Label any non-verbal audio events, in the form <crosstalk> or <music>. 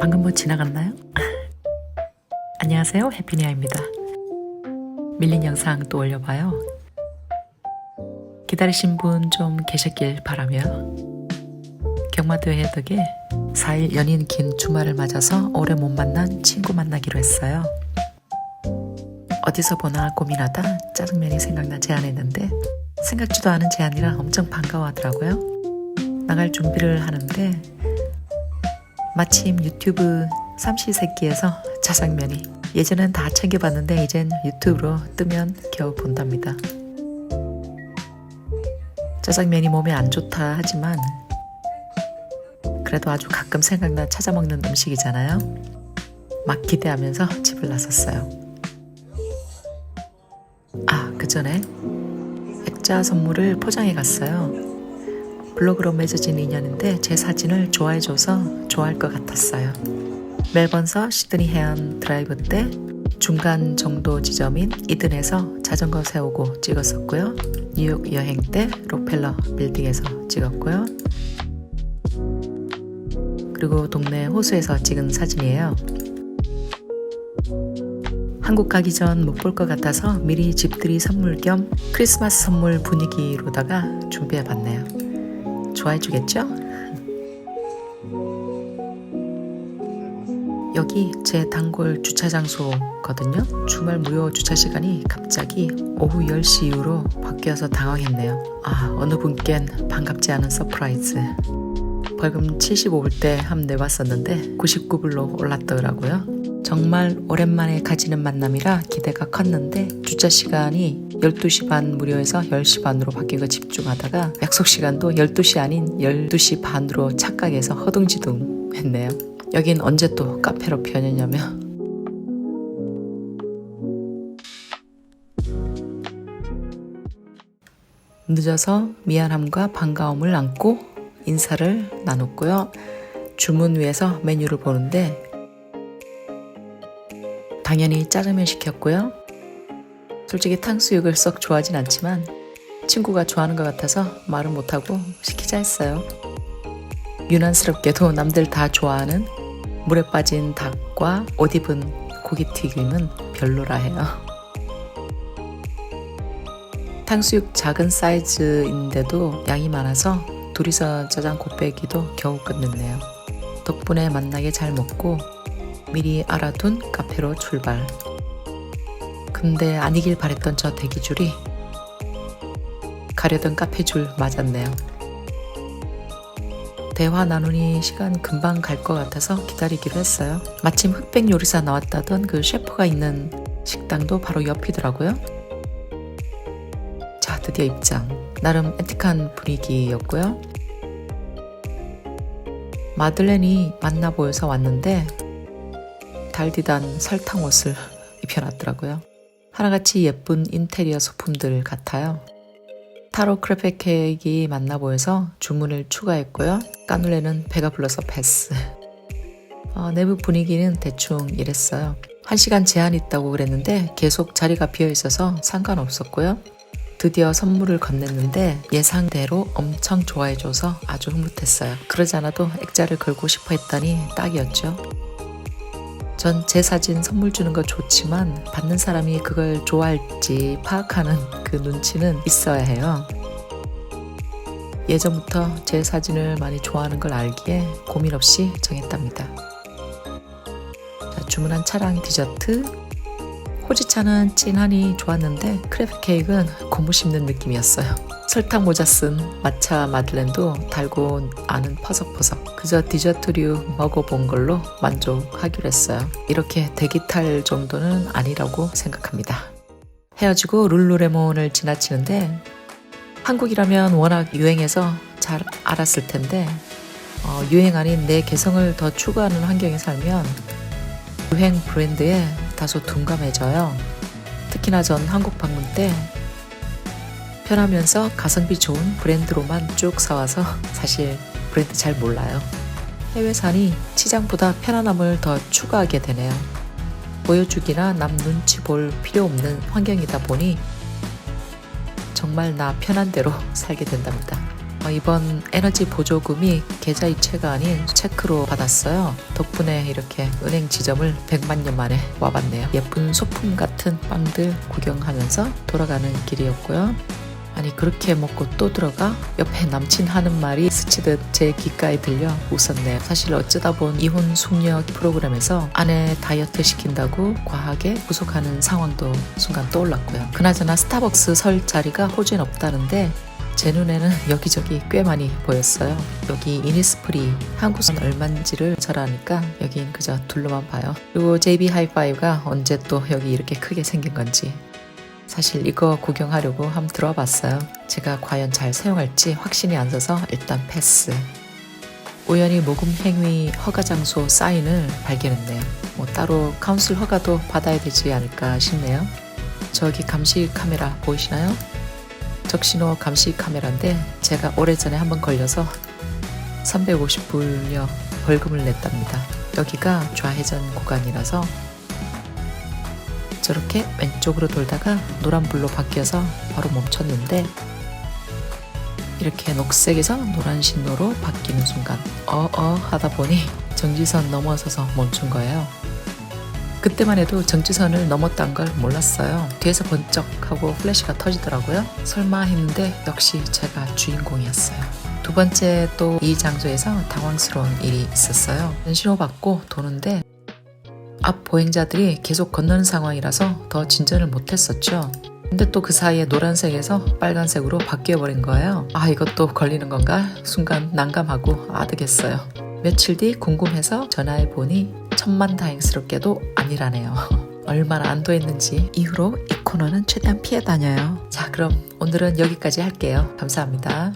방금 뭐 지나갔나요? <laughs> 안녕하세요. 해피니아입니다. 밀린 영상 또 올려봐요. 기다리신 분 좀 계셨길 바라며 경마대회 덕에 4일 연인 긴 주말을 맞아서 오래 못 만난 친구 만나기로 했어요. 어디서 보나 고민하다 짜장면이 생각나 제안했는데 생각지도 않은 제안이라 엄청 반가워하더라고요. 나갈 준비를 하는데 마침 유튜브 삼시세끼에서 짜장면이 예전엔 다 챙겨봤는데 이젠 유튜브로 뜨면 겨우 본답니다. 짜장면이 몸에 안 좋다 하지만 그래도 아주 가끔 생각나 찾아 먹는 음식이잖아요. 막 기대하면서 집을 나섰어요. 아, 그 전에 액자 선물을 포장해 갔어요. 블로그로 맺어진 인연인데 제 사진을 좋아해줘서 좋아할 것 같았어요. 멜번서 시드니 해안 드라이브 때 중간 정도 지점인 이든에서 자전거 세우고 찍었었고요. 뉴욕 여행 때 록펠러 빌딩에서 찍었고요. 그리고 동네 호수에서 찍은 사진이에요. 한국 가기 전 못 볼 것 같아서 미리 집들이 선물 겸 크리스마스 선물 분위기로다가 준비해 봤네요. 좋아해 주겠죠? 여기 제 단골 주차 장소거든요. 주말 무료 주차 시간이 갑자기 오후 10시 이후로 바뀌어서 당황했네요. 아, 어느 분껜 반갑지 않은 서프라이즈. 벌금 75불 때 함 내봤었는데 99불로 올랐더라고요. 정말 오랜만에 가지는 만남이라 기대가 컸는데 주차 시간이 12시 반 무료에서 10시 반으로 거 집중하다가 약속 시간도 12시 아닌 12시 반으로 착각해서 허둥지둥 했네요. 여긴 언제 또 카페로 변했냐며 늦어서 미안함과 반가움을 안고 인사를 나눴고요. 주문 위에서 메뉴를 보는데 당연히 짜장면 시켰고요. 솔직히 탕수육을 썩 좋아하진 않지만 친구가 좋아하는 것 같아서 말은 못하고 시키자 했어요. 유난스럽게도 남들 다 좋아하는 물에 빠진 닭과 옷 입은 고기튀김은 별로라 해요. 탕수육 작은 사이즈인데도 양이 많아서 둘이서 짜장 곱빼기도 겨우 끝냈네요. 덕분에 만나게 잘 먹고 미리 알아둔 카페로 출발. 근데 아니길 바랬던 저 대기줄이 가려던 카페 줄 맞았네요. 대화 나누니 시간 금방 갈 것 같아서 기다리기로 했어요. 마침 흑백 요리사 나왔다던 그 셰프가 있는 식당도 바로 옆이더라고요. 자, 드디어 입장. 나름 애틱한 분위기였고요. 마들렌이 만나 보여서 왔는데 달디단 설탕 옷을 입혀놨더라고요. 하나같이 예쁜 인테리어 소품들 같아요. 타로 크레페 케이크 만나 보여서 주문을 추가했고요. 까눌레는 배가 불러서 패스. 어, 내부 분위기는 대충 이랬어요. 한 시간 제한 있다고 그랬는데 계속 자리가 비어 있어서 상관없었고요. 드디어 선물을 건넸는데 예상대로 엄청 좋아해줘서 아주 흐뭇했어요. 그러지 않아도 액자를 걸고 싶어 했더니 딱이었죠. 전 제 사진 선물 주는 거 좋지만 받는 사람이 그걸 좋아할지 파악하는 그 눈치는 있어야 해요. 예전부터 제 사진을 많이 좋아하는 걸 알기에 고민 없이 정했답니다. 자, 주문한 차랑 디저트. 호지차는 진하니 좋았는데 크레프 케이크는 고무 씹는 느낌이었어요. 설탕 모자 쓴 마차 마들렌도 달고 아는 퍼석퍼석. 그저 디저트류 먹어본 걸로 만족하기로 했어요. 이렇게 대기 탈 정도는 아니라고 생각합니다. 헤어지고 룰루레몬을 지나치는데 한국이라면 워낙 유행해서 잘 알았을 텐데 어, 유행 아닌 내 개성을 더 추구하는 환경에 살면 유행 브랜드에 다소 둔감해져요. 특히나 전 한국 방문 때 편하면서 가성비 좋은 브랜드로만 쭉 사와서 사실 브랜드 잘 몰라요. 해외산이 시장보다 편안함을 더 추구하게 되네요. 보여주기나 남 눈치 볼 필요 없는 환경이다 보니 정말 나 편한 대로 살게 된답니다. 어, 이번 에너지 보조금이 계좌이체가 아닌 체크로 받았어요. 덕분에 이렇게 은행 지점을 100만 년 만에 와봤네요. 예쁜 소품 같은 빵들 구경하면서 돌아가는 길이었고요. 아니 그렇게 먹고 또 들어가 옆에 남친 하는 말이 스치듯 제 귓가에 들려 웃었네요. 사실 어쩌다 본 이혼 숙녀 프로그램에서 아내 다이어트 시킨다고 과하게 구속하는 상황도 순간 떠올랐고요. 그나저나 스타벅스 설 자리가 호주엔 없다는데 제 눈에는 <laughs> 여기저기 꽤 많이 보였어요. 여기 이니스프리 한국은 얼만지를 절하니까 여긴 그저 둘러만 봐요. 그리고 JB 하이파이브가 언제 또 여기 이렇게 크게 생긴 건지 사실 이거 구경하려고 한번 들어와 봤어요. 제가 과연 잘 사용할지 확신이 안 서서 일단 패스. 우연히 모금 행위 허가 장소 사인을 발견했네요. 뭐 따로 카운슬 허가도 받아야 되지 않을까 싶네요. 저기 감시 카메라 보이시나요? 적신호 감시 카메라인데 제가 오래전에 한번 걸려서 350불여 벌금을 냈답니다. 여기가 좌회전 구간이라서 저렇게 왼쪽으로 돌다가 노란불로 바뀌어서 바로 멈췄는데 이렇게 녹색에서 노란 신호로 바뀌는 순간 어어 하다 보니 정지선 넘어서서 멈춘 거예요. 그때만 해도 정지선을 넘었단 걸 몰랐어요. 뒤에서 번쩍 하고 플래시가 터지더라고요. 설마 했는데 역시 제가 주인공이었어요. 두 번째 또 이 장소에서 당황스러운 일이 있었어요. 신호 받고 도는데 앞 보행자들이 계속 건너는 상황이라서 더 진전을 못했었죠. 근데 또 그 사이에 노란색에서 빨간색으로 바뀌어버린 거예요. 아, 이것도 걸리는 건가? 순간 난감하고 아득했어요. 며칠 뒤 궁금해서 전화해보니 천만 다행스럽게도 아니라네요. <laughs> 얼마나 안도했는지 이후로 이 코너는 최대한 피해 다녀요. 자, 그럼 오늘은 여기까지 할게요. 감사합니다.